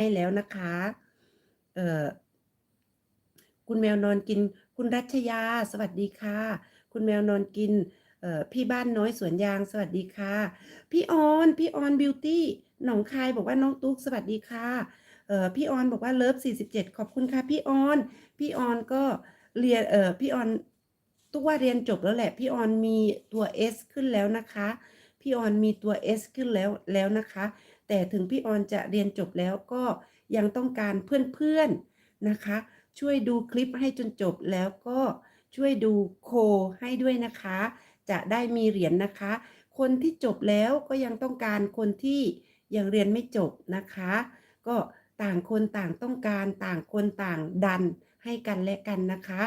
ให้แล้วนะคะ เอ่อ คุณแมวนอนกิน คุณรัชยา สวัสดีค่ะ คุณแมวนอนกิน เอ่อ พี่บ้านน้อยสวนยาง สวัสดีค่ะ พี่ออน พี่ออนบิวตี้ หนองคายบอกว่าน้องตุ๊ก สวัสดีค่ะ เอ่อ พี่ออนบอกว่าเลิฟ47 ขอบคุณค่ะ พี่ออน พี่ออนก็เรียน เอ่อ พี่ออนตุ๊กว่าเรียนจบแล้วแหละ พี่ออนมีตัว S ขึ้นแล้วนะคะ พี่ออนมีตัว S ขึ้นแล้วแล้วนะคะ แต่ถึงพี่ออนจะเรียนจบแล้วก็ยังต้องการเพื่อนๆนะคะ ช่วยดูคลิปให้จนจบแล้วก็ช่วยดูโคให้ด้วยนะคะ จะได้มีเหรียญนะคะ คนที่จบแล้วก็ยังต้องการคนที่ยังเรียนไม่จบนะคะ ก็ต่างคนต่างต้องการต่างคนต่างดันให้กันและกันนะคะ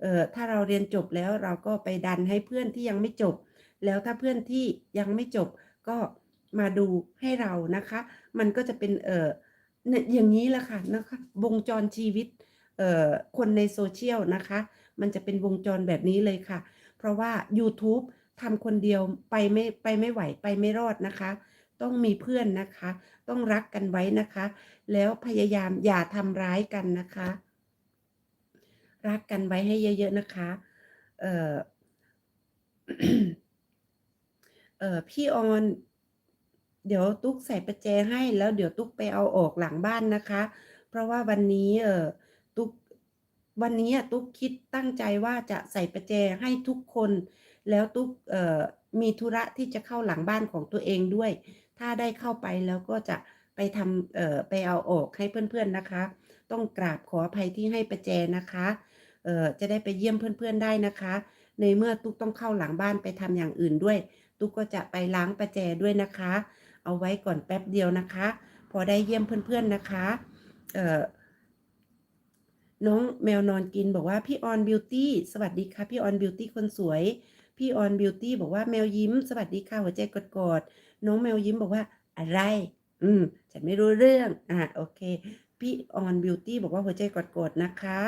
เอ่อถ้าเราเรียนจบแล้วเราก็ไปดันให้เพื่อนที่ยังไม่จบ แล้วถ้าเพื่อนที่ยังไม่จบก็ มาดูให้เรานะคะ มันก็จะเป็นเอ่อเนี่ยอย่างนี้แหละค่ะนะคะวงจรชีวิตเอ่อคนใน social นะคะ มันจะเป็นวงจรแบบนี้เลยค่ะ เพราะว่ายูทูบทำคนเดียวไปไม่ไปไม่ไหวไปไม่รอดนะคะ ต้องมีเพื่อนนะคะ ต้องรักกันไว้นะคะ แล้วพยายามอย่าทำร้ายกันนะคะ รักกันไว้ให้เยอะๆนะคะ เอ่อเอ่อพี่ออน เดี๋ยวตุ๊กใส่ประแจให้แล้วเดี๋ยวตุ๊กไปเอาออกหลังบ้านนะคะ เพราะว่าวันนี้เออตุ๊กวันนี้อะตุ๊กคิดตั้งใจว่าจะใส่ประแจให้ทุกคน แล้วตุ๊กเอ่อมีธุระที่จะเข้าหลังบ้านของตัวเองด้วย ถ้าได้เข้าไปแล้วก็จะไปทำเอ่อไปเอาออกให้เพื่อนๆนะคะ ต้องกราบขออภัยที่ให้ประแจนะคะเอ่อจะได้ไปเยี่ยมเพื่อนๆได้นะคะ ในเมื่อตุ๊กต้องเข้าหลังบ้านไปทำอย่างอื่นด้วย ตุ๊กก็จะไปล้างประแจด้วยนะคะ เอาไว้ก่อนแป๊บเดียวนะคะ พอได้เยี่ยมเพื่อนๆนะคะเอ่อน้องแมวนอนกินบอกว่าพี่ออนบิวตี้สวัสดีค่ะพี่ออนบิวตี้คนสวย พี่ออนบิวตี้บอกว่าแมวยิ้ม สวัสดีค่ะหัวใจกอดๆน้องแมวยิ้มบอกว่าอะไร อืม ฉันไม่รู้เรื่อง อ่าโอเค พี่ออนบิวตี้บอกว่าหัวใจกอดๆนะคะ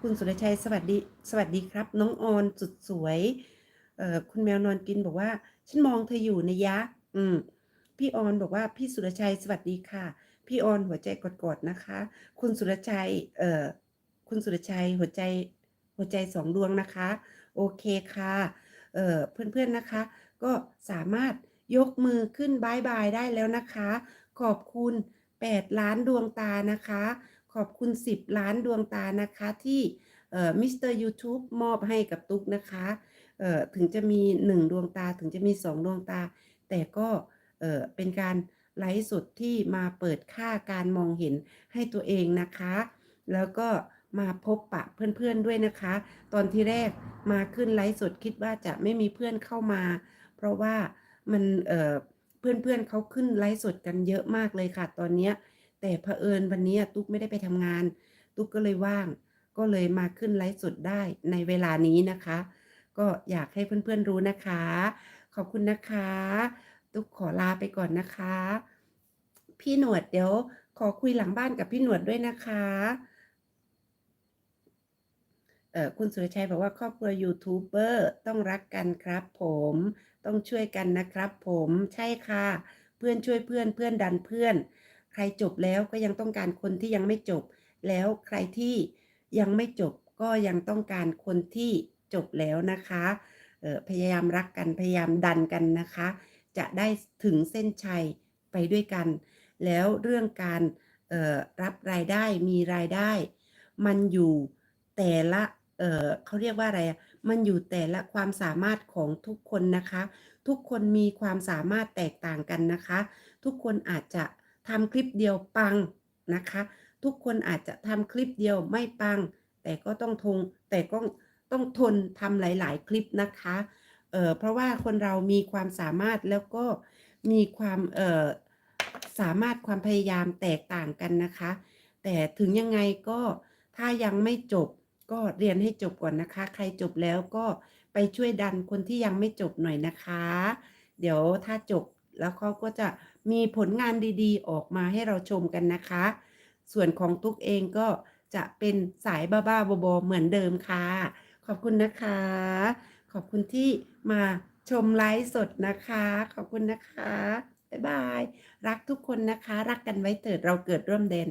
คุณสุรชัยสวัสดี สวัสดีครับ น้องออนสุดสวย เอ่อคุณแมวนอนกินบอกว่า ฉันมองเธออยู่นะยะ อืม พี่ออนบอกว่าพี่สุรชัยสวัสดีค่ะ พี่ออนหัวใจกอดๆนะคะ คุณสุรชัยเอ่อคุณสุรชัยหัวใจหัวใจสองดวงนะคะ โอเคค่ะเอ่อเพื่อนๆนะคะ ก็สามารถยกมือขึ้นบายบายได้แล้วนะคะ ขอบคุณ 8 ล้านดวงตานะคะ ขอบคุณ 10 ล้านดวงตานะคะที่เอ่อมิสเตอร์ยูทูบมอบให้กับตุ๊กนะคะเอ่อถึงจะมี 1 ดวงตาถึงจะมี 2 ดวงตา แต่ก็ เอ่อเป็นการไลฟ์สดที่มาเปิดค่าการมองเห็นให้ตัวเองนะคะ แล้วก็มาพบปะเพื่อนๆด้วยนะคะ ตอนที่แรกมาขึ้นไลฟ์สดคิดว่าจะไม่มีเพื่อนเข้ามา เพราะว่ามันเอ่อเพื่อนๆเขาขึ้นไลฟ์สดกันเยอะมากเลยค่ะ ตอนเนี้ยแต่เผอิญวันนี้ตุ๊กไม่ได้ไปทำงาน ตุ๊กก็เลยว่าง ก็เลยมาขึ้นไลฟ์สดได้ในเวลานี้นะคะ ก็อยากให้เพื่อนๆรู้นะคะ ขอบคุณนะคะ ตุ๊กขอลาไปก่อนนะคะ พี่หนวดเดี๋ยวขอคุยหลังบ้านกับพี่หนวดด้วยนะคะเออคุณสุรชัยบอกว่าครอบครัวยูทูบเบอร์ต้องรักกันครับผมต้องช่วยกันนะครับผมใช่ค่ะ เพื่อนช่วยเพื่อนเพื่อนดันเพื่อน ใครจบแล้วก็ยังต้องการคนที่ยังไม่จบ แล้วใครที่ยังไม่จบก็ยังต้องการคนที่จบแล้วนะคะออพยายามรักกันพยายามดันกันนะคะ จะได้ถึงเส้นชัยไปด้วยกัน แล้วเรื่องการรับรายได้มีรายได้ มันอยู่แต่ละเเขาเรียกว่าอะไรมันอยู่แต่ละความสามารถของทุกคนนะคะ ทุกคนมีความสามารถแตกต่างกันนะคะ ทุกคนอาจจะทำคลิปเดียวปังนะคะ ทุกคนอาจจะทำคลิปเดียวไม่ปัง แต่ก็ต้องทงแต่ก็ต้องทนทำหลาย ๆ คลิปนะคะ เอ่อเพราะว่าคนเรามีความสามารถแล้วก็มีความเอ่อสามารถความพยายามแตกต่างกันนะคะ แต่ถึงยังไงก็ถ้ายังไม่จบก็เรียนให้จบก่อนนะคะ ใครจบแล้วก็ไปช่วยดันคนที่ยังไม่จบหน่อยนะคะ เดี๋ยวถ้าจบแล้วเขาก็จะมีผลงานดีๆ ออกมาให้เราชมกันนะคะ ส่วนของตุ๊กเองก็จะเป็นสายบ้าๆบอๆเหมือนเดิมค่ะ ขอบคุณนะคะ ขอบคุณที่มาชมไลฟ์สดนะคะ ขอบคุณนะคะ บ๊ายบาย รักทุกคนนะคะ รักกันไว้เถิดเราเกิดร่วมแดน